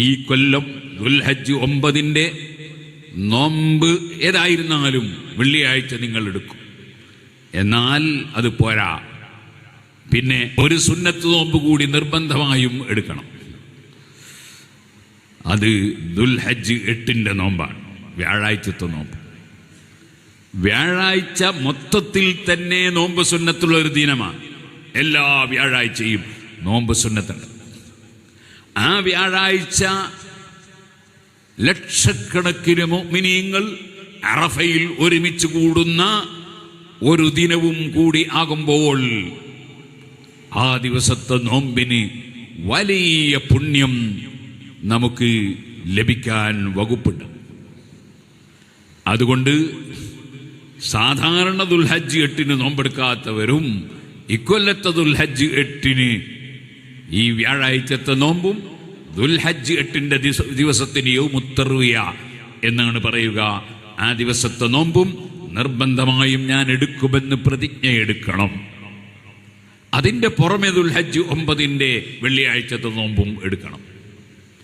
ഈ കൊല്ലം ദുൽഹജ്ജ് ഒമ്പതിന്റെ നോമ്പ് ഏതായിരുന്നാലും വെള്ളിയാഴ്ച നിങ്ങൾ എടുക്കും. എന്നാൽ അത് പോരാ. പിന്നെ ഒരു സുന്നത്ത് നോമ്പ് കൂടി നിർബന്ധമായും എടുക്കണം. അത് ദുൽഹജ്ജ് എട്ടിന്റെ നോമ്പാണ്. വ്യാഴാഴ്ചത്തെ നോമ്പ്. വ്യാഴാഴ്ച മൊത്തത്തിൽ തന്നെ നോമ്പ് സുന്നത്തുള്ള ഒരു ദിനമാണ്. എല്ലാ വ്യാഴാഴ്ചയും നോമ്പ് സുന്നത്തുണ്ട്. ആ വ്യാഴാഴ്ച ലക്ഷക്കണക്കിന് മുഅ്മിനീങ്ങൾ അറഫയിൽ ഒരുമിച്ച് കൂടുന്ന ഒരു ദിനവും കൂടി ആകുമ്പോൾ ആ ദിവസത്തെ നോമ്പിന് വലിയ പുണ്യം നമുക്ക് ലഭിക്കാൻ വകുപ്പുണ്ട്. അതുകൊണ്ട് സാധാരണ ദുൽഹജ്ജ് എട്ടിന് നോമ്പെടുക്കാത്തവരും ഇക്കൊല്ലത്തെ ദുൽഹജ്ജ് എട്ടിന് ഈ വ്യാഴാഴ്ചത്തെ നോമ്പും ദുൽഹജ്ജ് എട്ടിന്റെ ദിവസ- ദിവസത്തിന് യൗമുത്തറുയ എന്നാണ് പറയുക. ആ ദിവസത്തെ നോമ്പും നിർബന്ധമായും ഞാൻ എടുക്കുമെന്ന് പ്രതിജ്ഞ എടുക്കണം. അതിന്റെ പുറമെ ദുൽഹജ്ജ് ഒമ്പതിന്റെ വെള്ളിയാഴ്ചത്തെ നോമ്പും എടുക്കണം.